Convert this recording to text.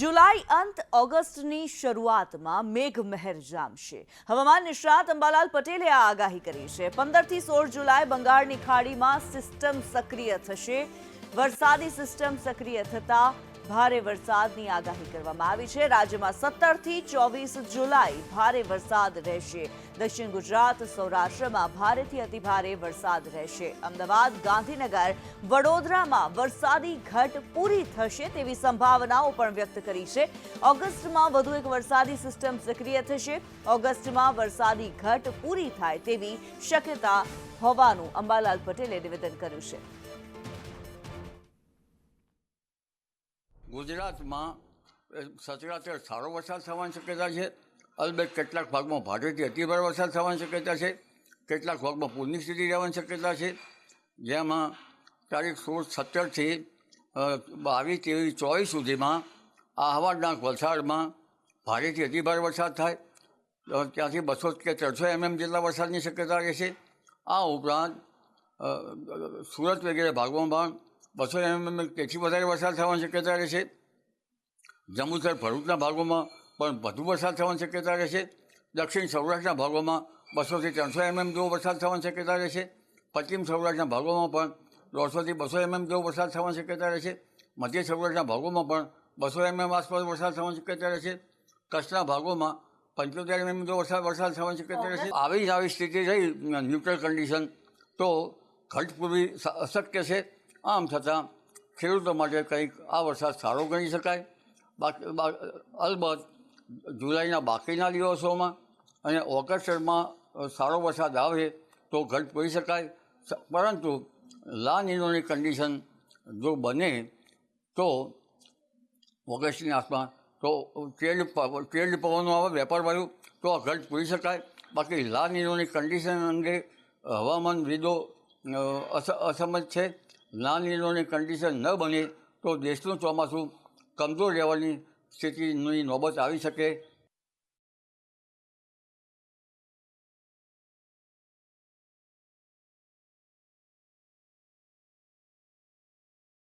જુલાઈ અંત ઓગસ્ટની શરૂઆતમાં મેઘમહેર જામશે. હવામાન નિષ્ણાત અંબાલાલ પટેલે આ આગાહી કરી છે. પંદરથી સોળ જુલાઈ બંગાળની ખાડીમાં સિસ્ટમ સક્રિય થશે. વરસાદી સિસ્ટમ સક્રિય થતા ભારે વરસાદની આગાહી કરવામાં આવી છે. રાજ્યમાં સત્તરથી ચોવીસ જુલાઈ ભારે વરસાદ રહેશે. દક્ષિણ ગુજરાત, સૌરાષ્ટ્રમાં ભારેથી અતિભારે વરસાદ રહેશે. અમદાવાદ, ગાંધીનગર, વડોદરામાં વરસાદી ઘટ પૂરી થશે તેવી સંભાવનાઓ પણ વ્યક્ત કરી છે. ઓગસ્ટમાં વધુ એક વરસાદી સિસ્ટમ સક્રિય થશે. ઓગસ્ટમાં વરસાદી ઘટ પૂરી થાય તેવી શક્યતા હોવાનું અંબાલાલ પટેલે નિવેદન કર્યું છે. ગુજરાતમાં સચરાચર સારો વરસાદ થવાની શક્યતા છે. અલબત્ત કેટલાક ભાગમાં ભારેથી અતિભાર વરસાદ થવાની શક્યતા છે. કેટલાક ભાગમાં પૂરની સ્થિતિ રહેવાની શક્યતા છે. જેમાં તારીખ સોળ સત્તરથી બાવીસ ત્રેવીસ ચોવીસ સુધીમાં આહવાડના વલસાડમાં ભારેથી અતિભારે વરસાદ થાય. ત્યાંથી બસો કે ત્રણસો એમએમ જેટલા વરસાદની શક્યતા રહેશે. આ ઉપરાંત સુરત વગેરે ભાગોમાં પણ બસો એમએમ તેથી વધારે વરસાદ થવાની શક્યતા રહેશે. જંબુસર, ભરૂચના ભાગોમાં પણ વધુ વરસાદ થવાની શક્યતા રહેશે. દક્ષિણ સૌરાષ્ટ્રના ભાગોમાં બસોથી ત્રણસો એમએમ જેવો વરસાદ થવાની શક્યતા રહેશે. પશ્ચિમ સૌરાષ્ટ્રના ભાગોમાં પણ દોઢસોથી બસો એમએમ જેવો વરસાદ થવાની શક્યતા રહેશે. મધ્ય સૌરાષ્ટ્રના ભાગોમાં પણ બસો એમએમ આસપાસ વરસાદ થવાની શક્યતા રહેશે. કચ્છના ભાગોમાં પંચોતેર એમએમ જેવો વરસાદ વરસાદ થવાની શક્યતા રહેશે. આવી જ આવી સ્થિતિ રહી ન્યુટ્રલ કન્ડિશન. તો ઘટ પૂરવી અશક્ય છે. આમ છતાં ખેડૂતો માટે કંઈક આ વરસાદ સારો ગણી શકાય. બાકી અલબત્ત જુલાઈના બાકીના દિવસોમાં અને ઓગસ્ટમાં સારો વરસાદ આવે તો ઘટ પૂરી શકાય. પરંતુ લા નિનોની કન્ડિશન જો બને તો ઓગસ્ટની આસપાસ તો પ- ટ્રેડ પવનો આવે, વેપાર વાયુ તો આ ઘટ પૂરી શકાય. બાકી લા નિનોની કન્ડિશન અંગે હવામાનવિદો અસમજ છે. લા નિનોની કન્ડિશન ન બને તો દેશનું ચોમાસું કમજોર રહેવાની સ્થિતિની નોબત આવી શકે.